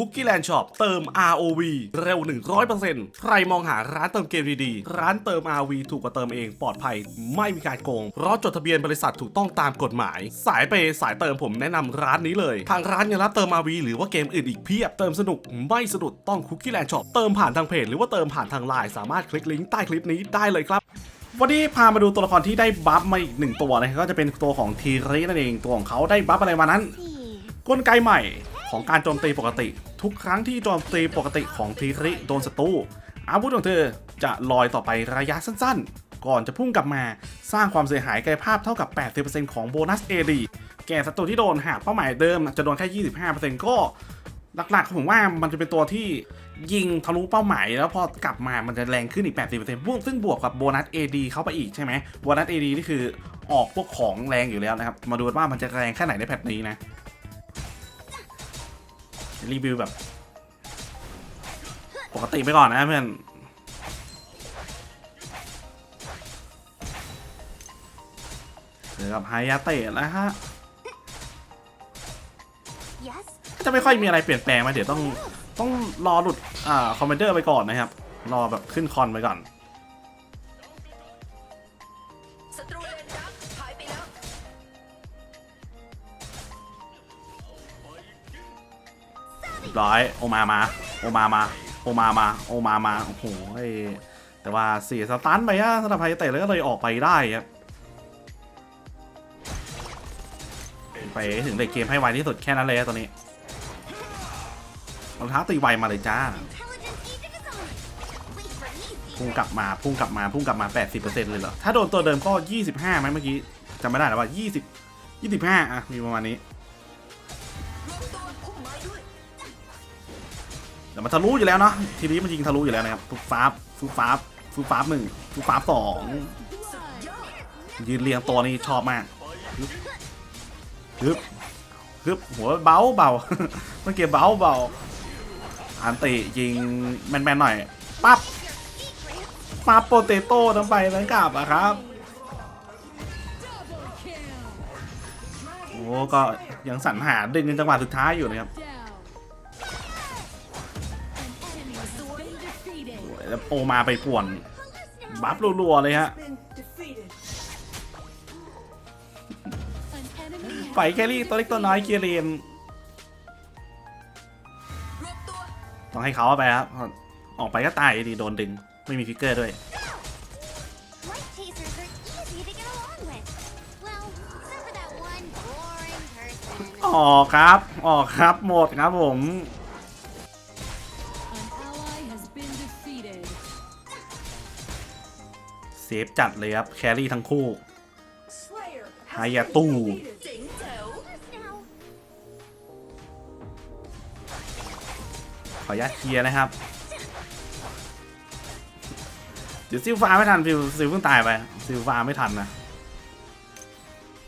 Cookie Land Shop เติม ROV เร็ว 100%ใครมองหาร้านเติมเกมดีๆ ร้านเติม ROV ถูกกว่าเติมเองปลอดภัย ไม่มีการโกง เพราะจดทะเบียนบริษัทถูกต้องตามกฎหมาย สายเปย์สายเติมผมแนะนำร้านนี้เลย ทางร้านยังรับเติม ROV หรือว่าเกมอื่นอีกเพียบ เติมสนุกไม่สะดุดต้อง Cookie Land Shop เติมผ่านทางเพจหรือว่าเติมผ่านทางไลน์สามารถคลิกลิงก์ใต้คลิปนี้ได้เลยครับวันนี้พามาดูตัวละครที่ได้บัฟมาอีกหนึ่งตัวนะครับก็จะเป็นตัวของทีรินั่นเองตัวของเขาได้บัฟอะไรมานั้น กลไกใหม่ของการโจมตีปกติ ทุกครั้งที่โจมตีปกติของทีริโดนศัตรูอาวุธของเธอจะลอยต่อไประยะสั้นๆ ก่อนจะพุ่งกลับมาสร้างความเสียหายกายภาพเท่ากับ 80%ของโบนัส AD แก่ศัตรูที่โดนหากเป้าหมายเดิมจะโดนแค่ 25%ก็หลักๆผมว่ามันจะเป็นตัวที่ยิงทะลุเป้าหมายแล้วพอกลับมามันจะแรงขึ้นอีก 80%บวกซึ่งบวกกับโบนัส AD เข้าไปอีกใช่ไหมโบนัส AD นี่คือออกพวกของแรงอยู่แล้วนะครับ มาดูว่ามันจะแรงแค่ไหนในแพทนี้นะ รีวิวแบบ ปกติไปก่อนนะเพื่อนเจอกับไฮยาเตะนะฮะ Yes. จะไม่ค่อยมีอะไรเปลี่ยนแปลงมาเดี๋ยวต้องต้องรอหลุดอ่าคอมเมนเดอร์ไปก่อนนะครับ รอแบบขึ้นคอนไปก่อน รียบร้อยโอมามาโอมามาโอมามาโอมามาโอ้โหเอ้ยแต่ว่าเสียสตันไปอะสำหรับไฮเตะแล้วก็เลยออกไปได้ครับไปถึงเด็กเกมให้ไวที่สุดแค่นั้นเลยอะตอนนี้รองเท้าตีไวมาเลยจ้าพุ่งกลับมาพุ่งกลับมาพุ่งกลับมา 80%เลยเหรอ ถ้าโดนตัวเดิมก็ 25ไหมเมื่อกี้จำไม่ได้แล้วว่า 20 25 อะ มีประมาณนี้ แต่มันทะลุอยู่แล้วเนาะทีนี้มันยิงทะลุอยู่แล้วนะครับฟุบฟ้าบฟุบฟ้าบฟุบฟ้าบหนึ่งฟุบฟ้าบสองยืนเรียงตัวนี่ชอบมากฮึบฮึบฮึบหัวเบาเบาเมื่อกี้เบาเบาอันติยิงแมนๆหน่อยปั๊บปั๊บโปเตโต้ทั้งไปทั้งกลับอะครับโอ้ก็ยังสรรหาดึงในจังหวะสุดท้ายอยู่นะครับ โอมาไปป่วน บัฟรัวๆเลยฮะ ไปแครี่ตัวเล็กตัวน้อยเกียร์เรียนต้องให้เขาเอาไปครับ ออกไปก็ตายดีโดนดึง ไม่มีฟิกเกอร์ด้วย ออกครับ ออกครับ หมดครับผม เซฟจัดเลยครับ แครี่ทั้งคู่ฮายาตู้เจ๋งแจ๋ว Now, ขออนุญาตเคลียร์นะครับ เดี๋ยวซิลฟ้าไม่ทันฟิวซิลเพิ่งตายไป ซิลฟ้าไม่ทันนะ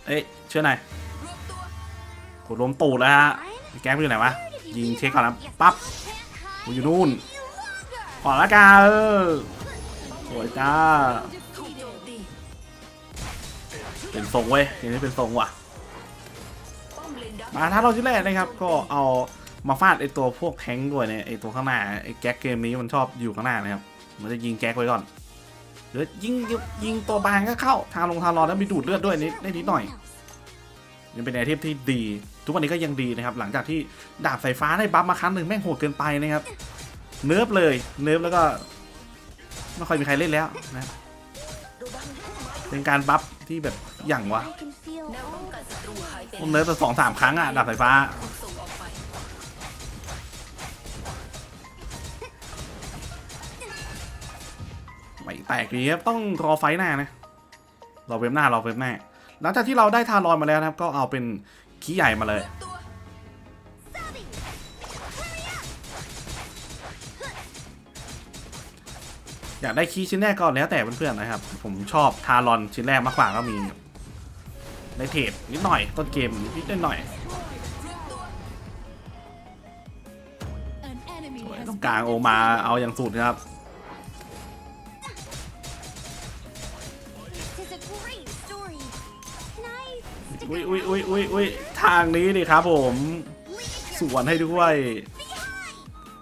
เอ้ยช่วยหน่อยรวมตัวกดรวมตูดแล้วฮะแก๊งไปอยู่ไหนวะ ยิงเช็คก่อนนะปั๊บกูอยู่นู่นขอละกันเออสวยจ้าถูกโจมตี เป็นทรงเว้ยอย่างนี้เป็นทรงว่ะป้อมเลนดักมาถ้าเราที่แรกนะครับ ก็เอามาฟาดไอตัวพวกแทงค์ด้วยเนี่ยไอตัวข้างหน้าไอแก๊กเกมนี้มันชอบอยู่ข้างหน้านะครับมันจะยิงแก๊กไว้ก่อนหรือยิงยิงตัวบางก็เข้าทางลงทางรอนแล้วมีดูดเลือดด้วยนิดได้นิดหน่อยยังเป็นไอเทมที่ดี ทุกวันนี้ก็ยังดีนะครับ หลังจากที่ดาบสายฟ้าได้บัฟมาครั้งหนึ่งแม่งโหดเกินไปนะครับ เนิร์ฟเลยเนิร์ฟแล้วก็ไม่ค่อยมีใครเล่นแล้วนะระวังพุ่มไม้ด้วยเป็นการบัฟที่แบบ อย่างวะ I can feel แนวป้อง all กันศัตรูหายไปผมเนิร์ฟไปสองสามครั้งอะดาบสายฟ้าถูกส่งออกไปไม่แตกดีครับต้องรอไฟท์หน้านะ รอเว็บหน้ารอเว็บหน้า หลังจากที่เราได้ทารอนมาแล้วนะครับ ก็เอาเป็นขี้ใหญ่มาเลยตัว Savvy. อยากได้คีย์ชิ้นแรกก็แล้วแต่เพื่อนๆนะครับ ผมชอบทารอนชิ้นแรกมากกว่าก็มี ในเทรดนิดหน่อยต้นเกมนิดหน่อยต้องกลางโอมาเอาอย่างสุดนะครับอุ้ยอุ้ยอุ้ยอุ้ยอุ้ยทางนี้ดิครับผมสวนให้ด้วย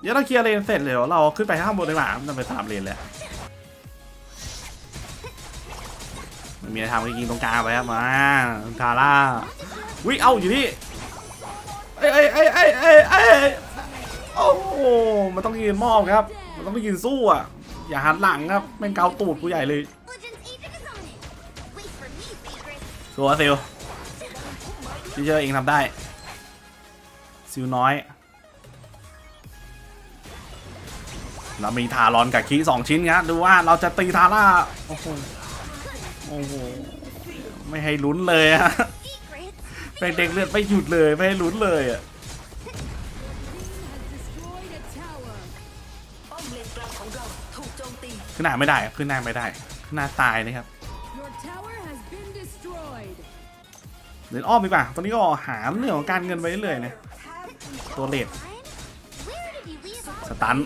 เดี๋ยวเราเคลียร์เลนเสร็จเดี๋ยวเราขึ้นไปข้างบนดีกว่ามันไปสามเลนแหล้ว มีอะไรทำก็ยิงตรงกลางไปครับมาทาร่าวิเอาอยู่ที่เอ้ยเอ้ยเอ้ยเอ้ยเอ้ยเอ้ยโอ้โหมันต้องยืนมอบครับ มันต้องไปยืนสู้อะ อย่าหันหลังครับแม่งเกาตูดกูใหญ่เลยสัวซิลที่เจอเองทำได้ซิลน้อยเรามีทารอนกับคีสองชิ้นครับดูว่าเราจะตีทาร่าโอ้โห โอ้โห ไม่ให้ลุ้นเลยอะ Secret. เป็นเด็กเลือดไม่หยุดเลยไม่ให้ลุ้นเลยอะขึ้นหน้าไม่ได้ขึ้นหน้าไม่ได้ขึ้นหน้าตายนะครับเดินอ้อมดีกว่า ตอนนี้ก็หาเรื่องของการเงินไปเรื่อยๆนะตัวเลดสตัน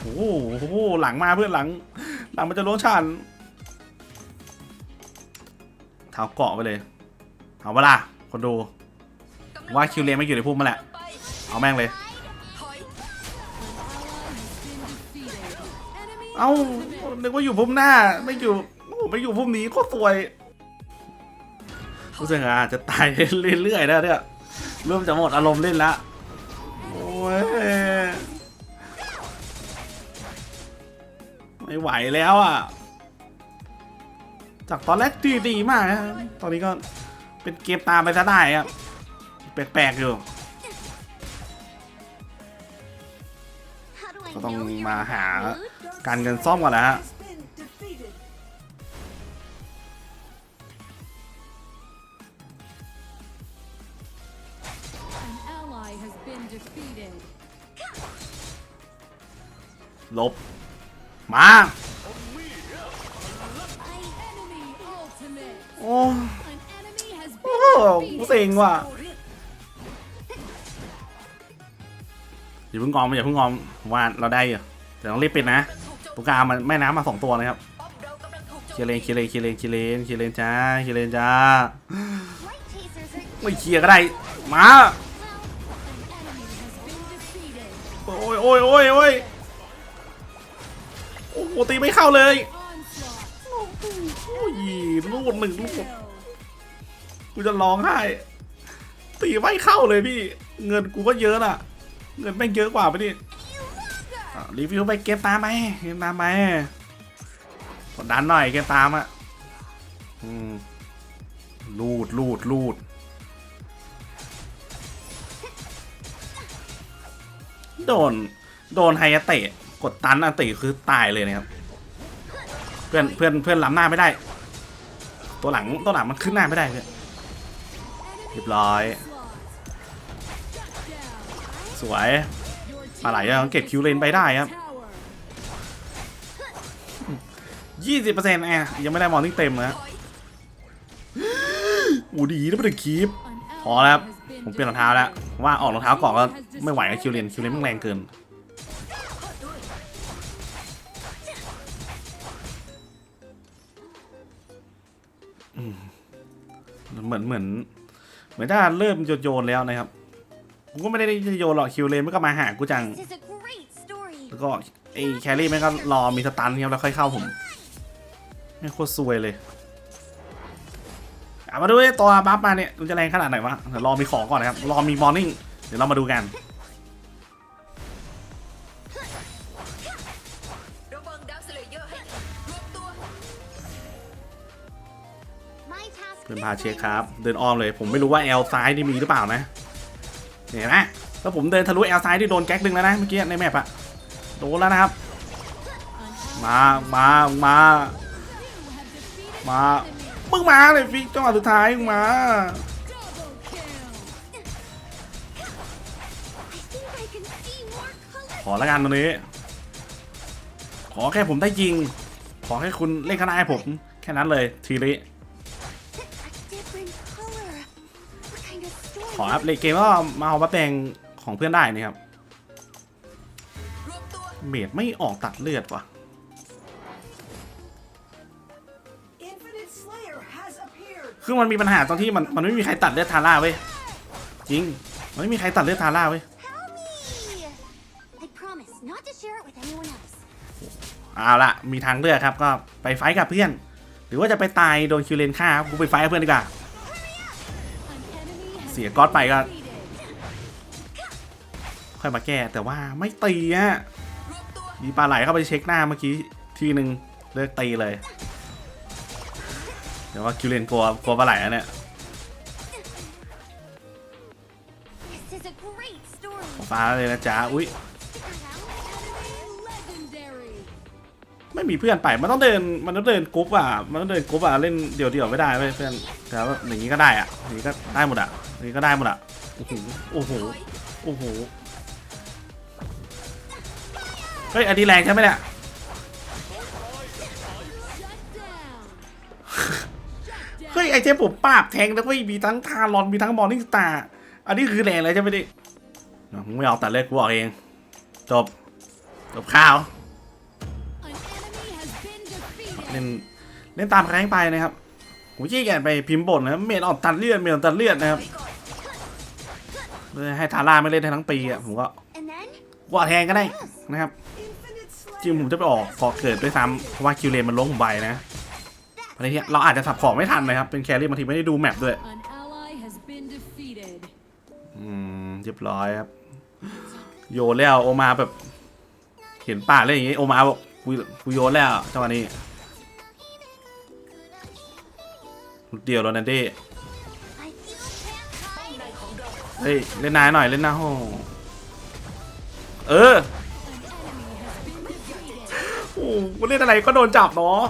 โอ้โหหลังมาเพื่อนหลัง หลังมันจะล้วงชันเท้าเกาะไปเลย เอาเวลาคนดู ว่าคิวเลนไม่อยู่ในพุ่มมาแหละ เอาแม่งเลยถอย An ally has been defeated. Enemy เอ้า นึกว่าอยู่พุ่มหน้า ไม่อยู่โอ้ไม่อยู่พุ่มนี้โคตรสวยรู้สึกอาจจะตายเรื่อยๆแล้วเนี่ยเริ่มจะหมดอารมณ์เล่นละ ไม่ไหวแล้วอะ จากตอนแรกดีดีมากนะตอนนี้ก็เป็นเกมตามไปซะได้ครับ แปลกๆอยู่ How do I ก็ต้อง know you're มา in หา that mood? การเงินซ่อมก่อนนะฮะ An ally has been defeated. ลบ มา โอ้โอ้กูเซ็งว่ะอย่าเพิ่งงอมอย่าเพิ่งงอมว่าเราได้อยู่แต่ต้องรีบปิดนะถูกโจมตุกามันแม่น้ำมาสองตัวนะครับเคลียมร์เลนเคลียร์เลนเคลียร์เลนเคลียร์เลนเคลียร์เลนจ้าเคลียร์เลนจ้าไม่เคลียร์ก็ได้มาโอ้ยโอ้ยโอ้ยโอ้ย โอ้โหตีไม่เข้าเลยโอ้ยลูดหนึ่งลูกกูจะร้องไห้ตีไม่เข้าเลยพี่ เงินกูก็เยอะน่ะ เงินแม่งเยอะกว่าไปดิรีวิวไปเกมตามไหมเกมตามไหมกดดันหน่อยเกมตามอะลูดลูดลูด โดน โดนไฮยเตะ กดตันอันติคือตายเลยนะครับ เพื่อนเพื่อนเพื่อนล้ำหน้าไม่ได้ ตัวหลังตัวหลังมันขึ้นหน้าไม่ได้เพื่อนเรียบร้อย สวยปลาไหลอะเก็บคิวเลนไปได้ครับ20%แอยังไม่ได้มอร์นิ่งเต็มนะอูดีนะไม่ได้คีปพอแล้วผมเปลี่ยนรองเท้าแล้วว่าออกรองเท้าก่อนก็ไม่ไหวกับคิวเลนคิวเลนมันแรงเกิน เหมือนเหมือน เหมือนถ้าเริ่มโยนโยนแล้วนะครับกูก็ไม่ได้จะโยนหรอกคิวเลนมันก็มาหากูจัง This is a great story. แล้วก็ไอ้แครี่แม่งก็รอมีสตันครับแล้วค่อยเข้าผมไม่งโคตรซวยเลยเอามาดูไอ้ตัวบัฟมาเนี่ยมันจะแรงขนาดไหนวะเดี๋ยวรอมีของก่อนนะครับรอมีมอร์นิ่งเดี๋ยวเรามาดูกัน My task เพื่อนพาเช็คครับ เดินอ้อมเลย ผมไม่รู้ว่าแอลซ้ายนี่มีหรือเปล่านะ เห็นไหมแล้วผมเดินทะลุแอลซ้ายที่โดนแก๊กดึงแล้วนะเมื่อกี้ในแมปอะโดนแล้วนะครับ มา มา มา มามึงมาเลยฟิกจังหวะสุดท้ายมึงมา ขอแล้วกันตรงนี้ ขอแค่ผมได้ยิง ขอให้คุณเล่นคณะให้ผม แค่นั้นเลยทีริ ขอครับเลเกมก็มาเอาบัฟแดงของเพื่อนได้นะครับเมดไม่ออกตัดเลือดว่ะคือมันมีปัญหาตรงที่มันมันไม่มีใครตัดเลือดทาร่าเว้ยจริงมันไม่มีใครตัดเลือดทาร่าเว้ยเอาละมีทางเลือกครับก็ไปไฟกับเพื่อน หรือว่าจะไปตายโดนคิวเลนฆ่ากูไปไฟกับเพื่อนดีกว่า เสียก๊อตไปก็ ค่อยมาแก้แต่ว่าไม่ตีฮะมีปลาไหลเข้าไปเช็คหน้าเมื่อกี้ทีหนึ่งเลิกตีเลย เดี๋ยวว่าคิวเลนกลัวกลัวปลาไหลอะเนี่ย This is a great story. ฟ้าเลยนะจ๊ะอุ้ยไม่มีเพื่อนไป มันต้องเดิน มันต้องเดินกรุ๊ปอะ มันต้องเดินกรุ๊ปอะ เล่นเดี่ยวๆไม่ได้เว้ยเพื่อน แต่ว่าอย่างนี้ก็ได้อะอย่างนี้ก็ได้หมดอะอย่างนี้ก็ได้หมดอะโอ้โหโอ้โหโอ้โหเฮ้ยอันนี้แรงใช่ไหมเนี่ย Shut down. เฮ้ยไอเจ๊ผมปราบแทงแล้วเว้ยมีทั้งทารอนมีทั้งมอร์นิ่งสตาร์อันนี้คือแรงเลยใช่ไหมดิมึงไม่เอาตัดเลยกูบอกเอง จบ จบข่าว An enemy has been defeated. เล่นเล่นตามแรงไปนะครับ ผมขี้เกียจไปพิมพ์บ่นนะเมนออกตัดเลือดเมนออกตัดเลือดนะครับเพื่อให้ทาร่าไม่เล่นทั้งปีอะผมก็ว่าแทนก็ได้นะครับจริงผมจะไปออกขอเกิดด้วยซ้ำเพราะว่าคิวเลนมันล้มผมไปนะอะไรเงี้เราอาจจะสับของไม่ทันนะครับ เป็นแครี่บางทีไม่ได้ดูแมปด้วยอืมเรียบร้อยครับ โยนแล้วโอมาแบบ เห็นป่าเล่นอย่างงี้โอมาบอกกูโยนแล้วจังหวะนี้ เดียวโรนันเด้ I feel campaign. ในของเราเฮ้ย เล่นนายหน่อย เล่นหน้าโหเออ An enemy has been defeated. โอ้กูเล่นอะไรก็โดนจับเนาะ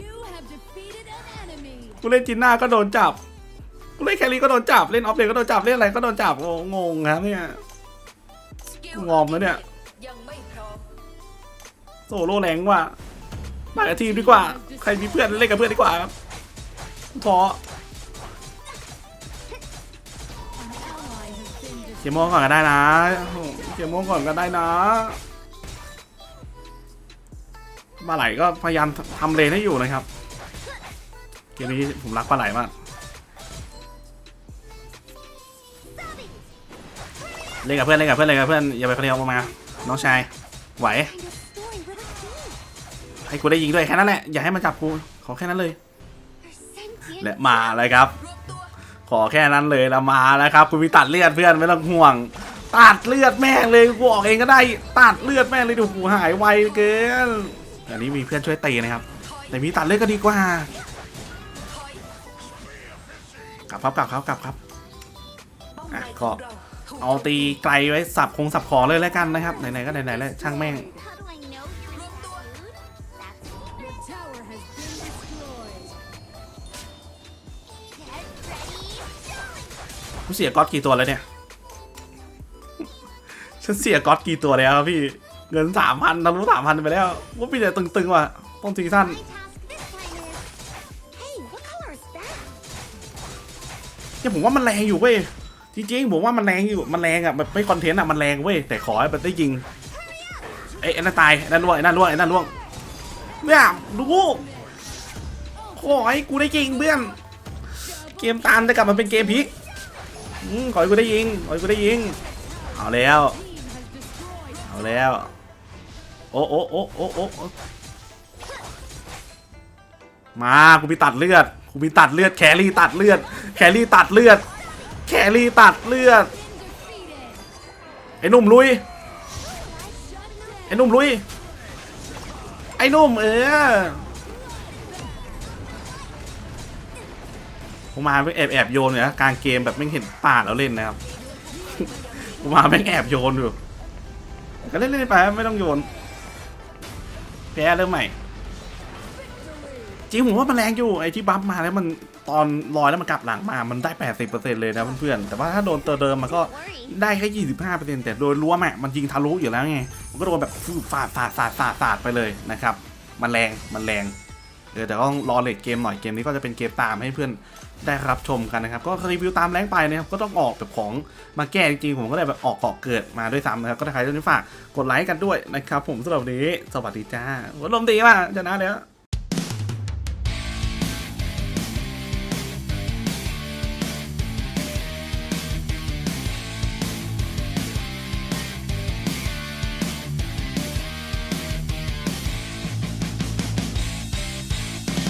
You have defeated an enemy. กูเล่นจินหน้าก็โดนจับกูเล่นแครี่ก็โดนจับ เล่นออฟเลนก็โดนจับ เล่นอะไรก็โดนจับโอ้งงครับเนี่ยสกิลงอมแล้วเนี่ยยังไม่พร้อมโซโล่แรงว่ะมากับทีมดีกว่า ใครมีเพื่อนเล่นกับเพื่อนดีกว่าครับ ท้อเขียนโมงก่อนก็ได้นะเขียนโมงก่อนก็ได้นะปลาไหลก็พยายามทำเลนให้อยู่นะครับ เกมนี้ผมรักปลาไหลมาก เล่นกับเพื่อนเล่นกับเพื่อนเล่นกับเพื่อนอย่าไปคนเดียวมา น้องชาย ไหว ให้กูได้ยิงด้วยแค่นั้นแหละ อย่าให้มันจับกู ขอแค่นั้นเลย และมาเลยครับ ขอแค่นั้นเลยละมาแล้วครับ คุณมีตัดเลือดเพื่อนไม่ต้องห่วง ตัดเลือดแม่งเลยกูออกเองก็ได้ ตัดเลือดแม่งเลยดูกูหายไวเกินอันนี้มีเพื่อนช่วยตีนะครับ แต่มีตัดเลือดก็ดีกว่ากลับครับกลับครับกลับครับอะก็เอาตีไกลไว้สับคงสับขอเลยแล้วกันนะครับไหนๆก็ไหนๆแล้วช่างแม่ง กูเสียก๊อตกี่ตัวแล้วเนี่ย ฉันเสียก๊อตกี่ตัวแล้วครับพี่ เงินสามพันทะลุสามพันไปแล้วว่าพี่แต่ตึงๆว่ะ ต้นซีซั่น My task this time is. Hey, what color is that? เนี่ยผมว่ามันแรงอยู่เว้ย จริงๆผมว่ามันแรงอยู่ มันแรงอะแบบไม่คอนเทนต์อะมันแรงเว้ย แต่ขอให้มันได้ยิงเอ้ยไอ้นั่นตายไอ้นั่นล่วงไอ้นั่นล่วงไอ้นั่นล่วงเนี่ยดูขอให้กูได้ยิงเพื่อน เกมตามจะกลับมาเป็นเกมพลิกอืม ขอให้กูได้ยิง ขอให้กูได้ยิง เอาแล้ว เอาแล้ว โอ้โอ้โอ้โอ้โอ้มากูมีตัดเลือด กูมีตัดเลือด แครี่ตัดเลือด แครี่ตัดเลือด แครี่ตัดเลือด ไอ้หนุ่มลุย ไอ้หนุ่มลุย ไอ้หนุ่มเออ ผมมาแอบแอบโยนเนี่ยนะกลางเกมแบบไม่เห็นป่าแล้วเล่นนะครับผมมาไม่งแอบโยนอยู่ก็เล่นเล่นๆไปไม่ต้องโยนแพ้เริ่มใหม่จริงผมว่ามันแรงอยู่ไอ้ที่บัฟมาแล้วมันตอนลอยแล้วมันกลับหลังมา มันได้ 80%เลยนะเพื่อนๆ แต่ว่าถ้าโดนตัวเดิมมันก็ได้แค่ 25%แต่โดยรวมอะมันยิงทะลุอยู่แล้วไง มันก็โดนแบบฟาดฟาดฟาดฟาดฟาดไปเลยนะครับ มันแรง มันแรง เดี๋ยวต้องรอเลทเกมหน่อยเกมนี้ก็จะเป็นเกมตามให้เพื่อนได้รับชมกันนะครับ ก็รีวิวตามแรงไปนะครับ ก็ต้องออกแบบของมาแก้จริงๆผมก็เลยแบบออกเกาะเกิดมาด้วยซ้ำนะครับ ก็ถ้าใครจะฝากกดไลค์กันด้วยนะครับ ผมสำหรับวันนี้สวัสดีจ้าวันลมดีมากชนะแล้ว